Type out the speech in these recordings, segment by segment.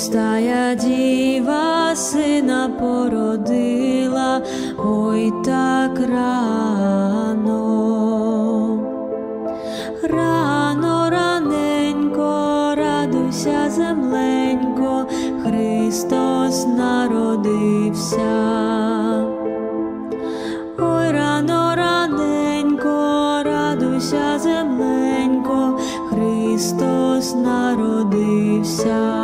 Престая діва сина породила, ой так рано, рано раненько, радуйся земленько, Христос народився, ой рано раненько, радуйся земленько, Христос народився.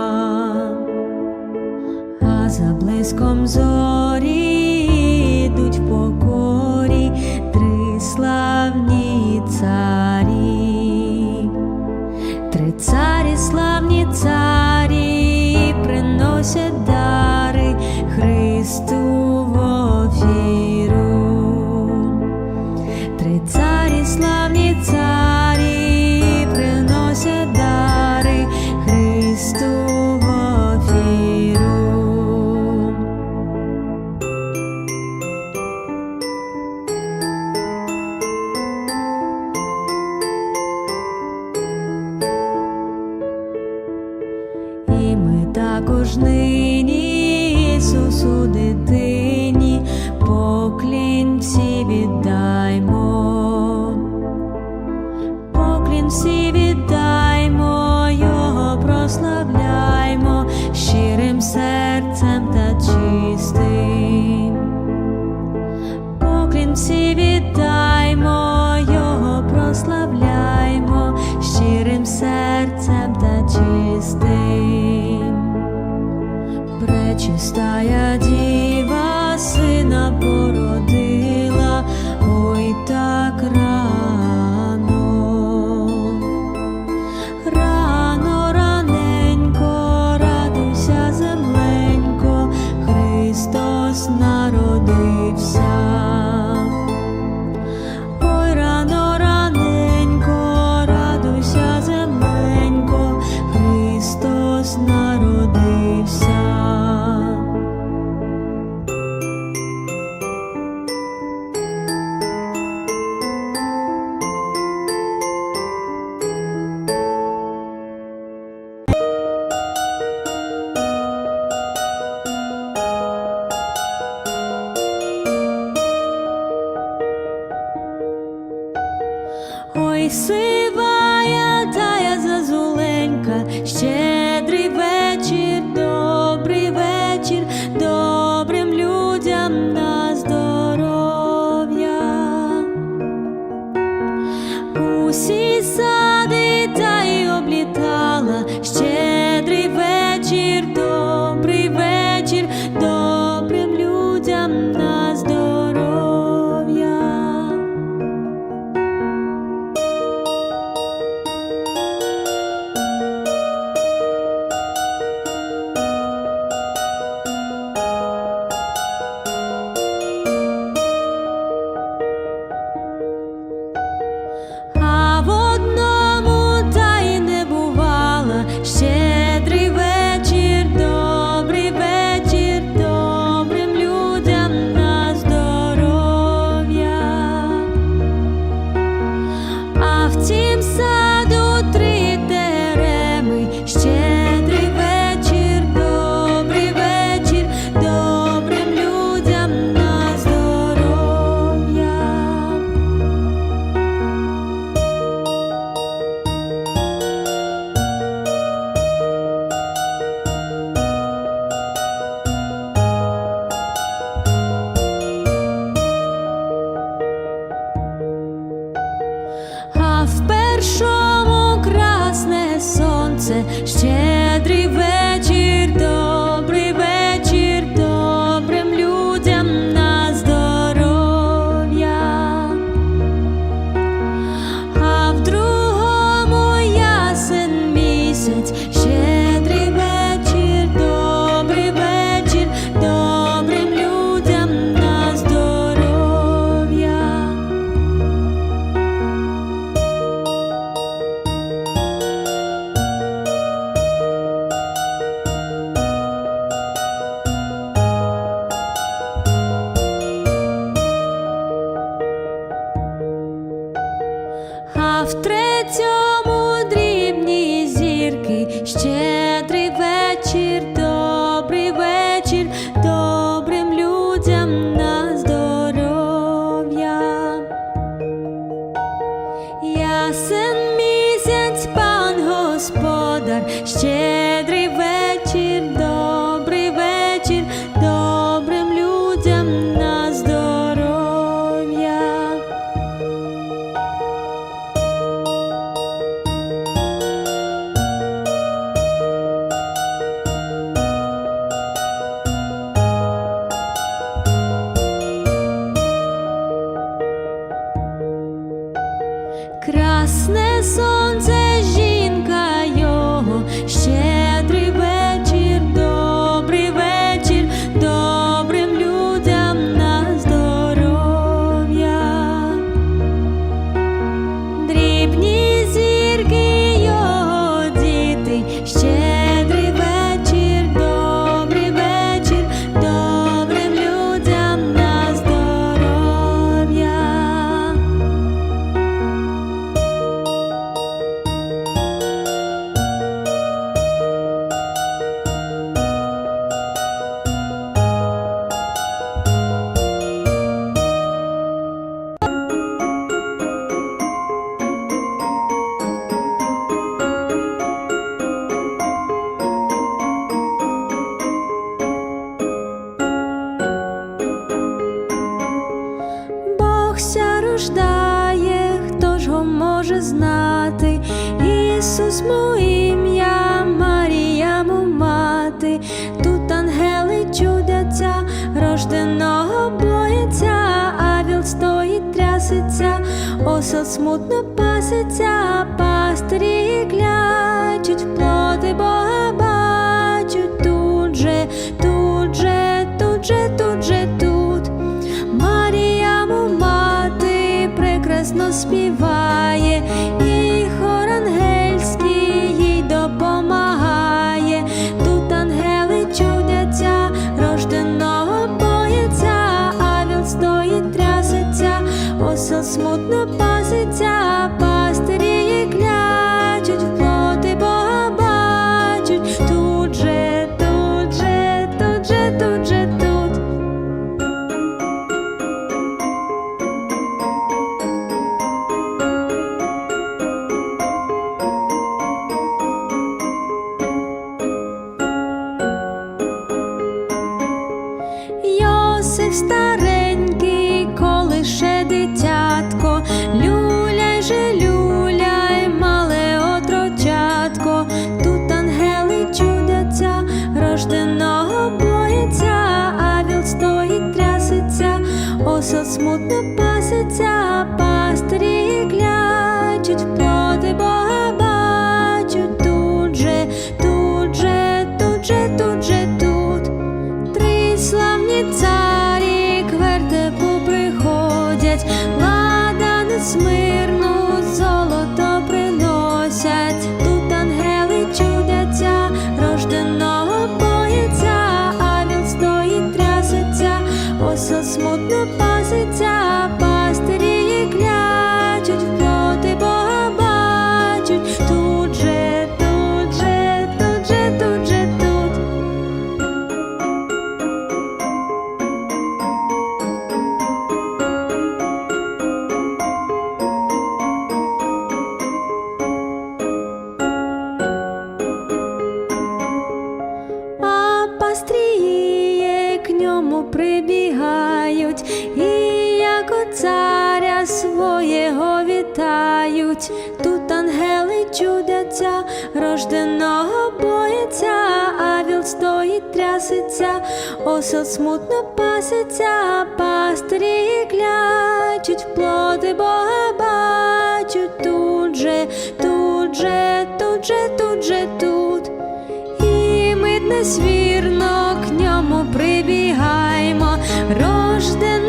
ясне сонце. ясно співає. нас золото приносять, тут ангели чудяться, рожденого бояться, а він стоїть трясеться, осо смутно паситься. пасеться, пастирі клячуть, плоди Бога бачу тут же, тут же, тут же, тут же, тут, і ми свірно к ньому прибігаємо, рожден.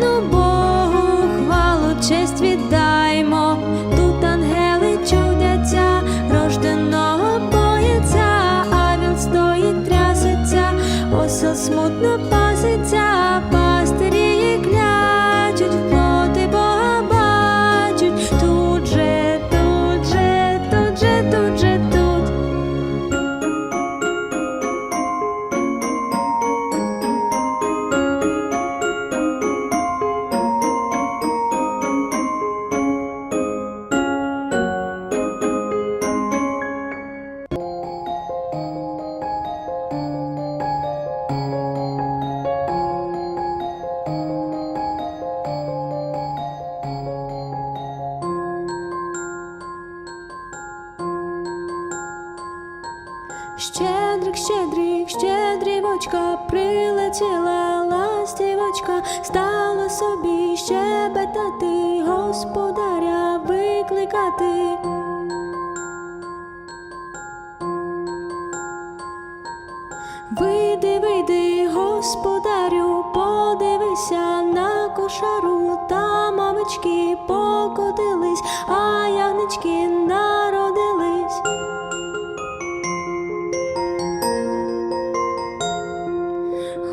господарю, подивися на кошару, та мамочки покотились, а ягнички народились.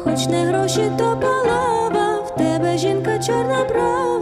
Хоч не гроші, то палава, в тебе жінка чорна брава.